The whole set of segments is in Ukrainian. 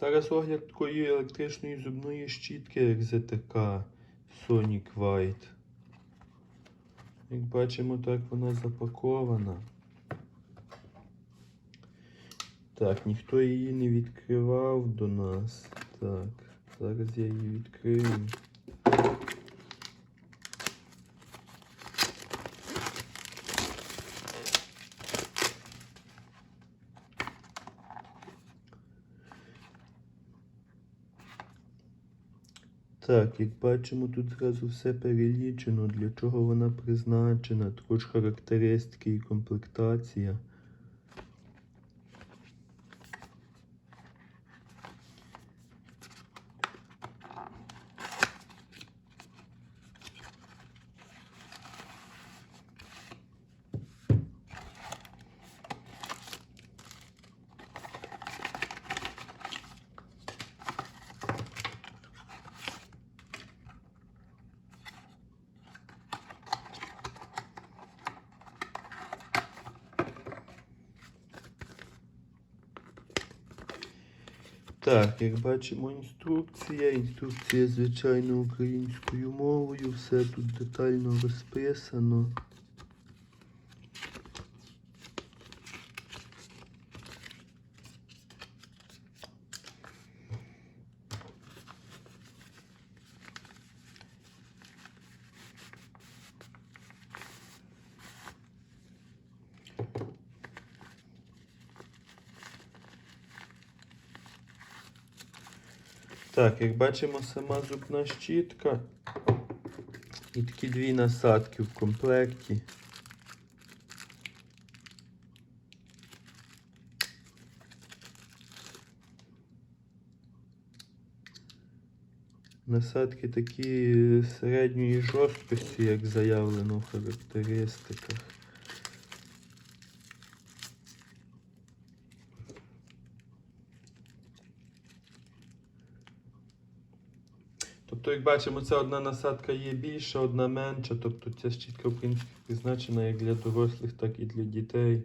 Зараз огляд такої електричної зубної щітки РЗТК Sonic White. Як бачимо, так вона запакована. Так, ніхто її не відкривав до нас. Так, зараз я її відкрию. Так, як бачимо, тут зразу все перелічено, для чого вона призначена, також характеристики і комплектація. Так, як бачимо, інструкція. Інструкція, звичайно, українською мовою. Все тут детально розписано. Так, як бачимо, сама зубна щітка і такі дві насадки в комплекті. Насадки такі середньої жорсткості, як заявлено в характеристиках. Тобто, як бачимо, ця одна насадка є більша, одна менша. Тобто ця щітка, в принципі, призначена як для дорослих, так і для дітей.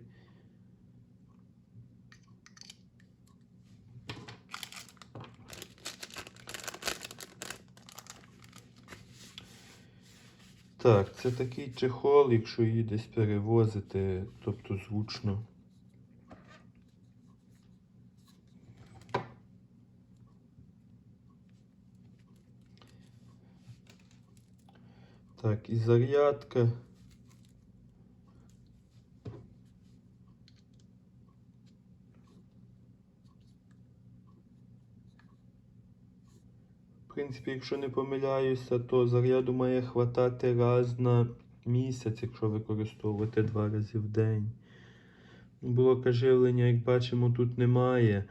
Так, це такий чехол, якщо її десь перевозити, тобто зручно. Так, і зарядка. В принципі, якщо не помиляюся, то заряду має хватати раз на місяць, якщо використовувати два рази в день. Блока живлення, як бачимо, тут немає.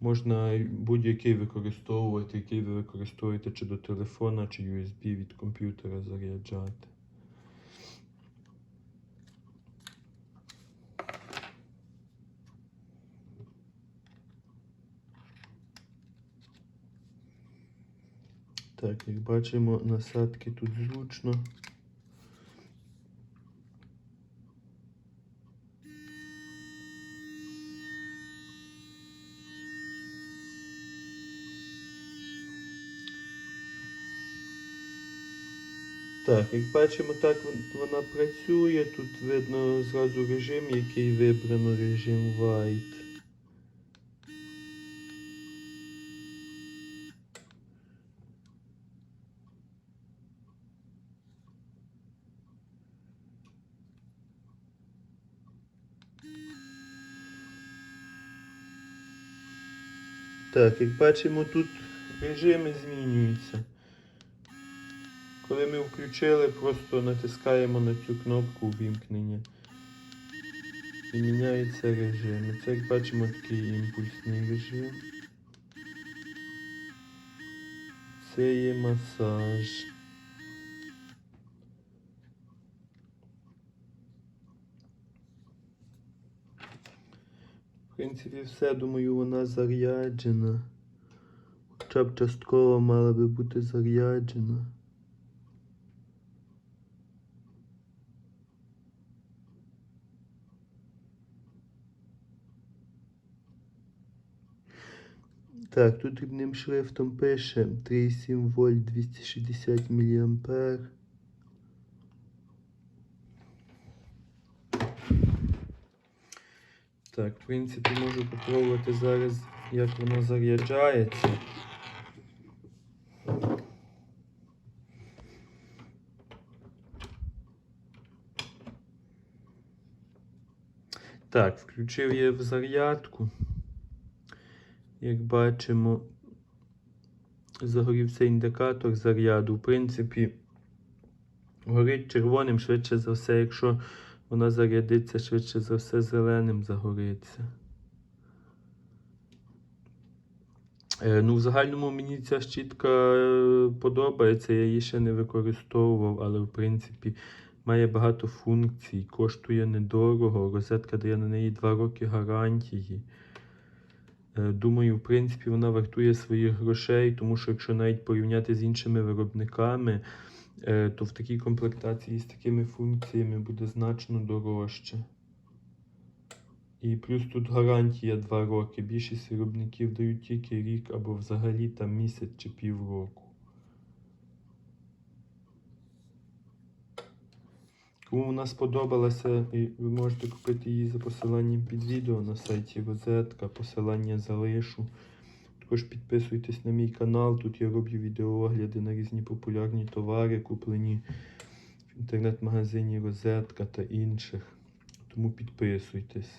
Можна будь-який використовувати, який ви використовуєте чи до телефона, чи USB від комп'ютера заряджати. Так, як бачимо, насадки тут зручно. Так, як бачимо, так вона працює. Тут видно зразу режим, який вибрано режим White. Так, як бачимо, тут режими змінюються. Коли ми включили, просто натискаємо на цю кнопку увімкнення. І міняється режим. Це, як бачимо, такий імпульсний режим. Це є масаж. В принципі, все, думаю, вона заряджена. Хоча б частково мала би бути заряджена. Так, тут дрібним шрифтом пише 3,7 вольт 260 мА. Так, в принципі, можу попробувати зараз, як воно заряджається. Так, включив я в зарядку. Як бачимо, загорівся індикатор заряду. В принципі, горить червоним, швидше за все, якщо вона зарядиться, швидше за все, зеленим загориться. Е, Ну, в загальному мені ця щітка е, подобається, я її ще не використовував, але в принципі має багато функцій, коштує недорого. Розетка дає на неї 2 роки гарантії. Е, Думаю, в принципі, вона вартує своїх грошей, тому що якщо навіть порівняти з іншими виробниками, е, то в такій комплектації з такими функціями буде значно дорожче. І плюс тут гарантія 2 роки. Більшість виробників дають тільки рік або взагалі там місяць чи півроку. Кому вона сподобалася, ви можете купити її за посиланням під відео на сайті Розетка, посилання залишу. Також підписуйтесь на мій канал, тут я роблю відеоогляди на різні популярні товари, куплені в інтернет-магазині Розетка та інших. Тому підписуйтесь.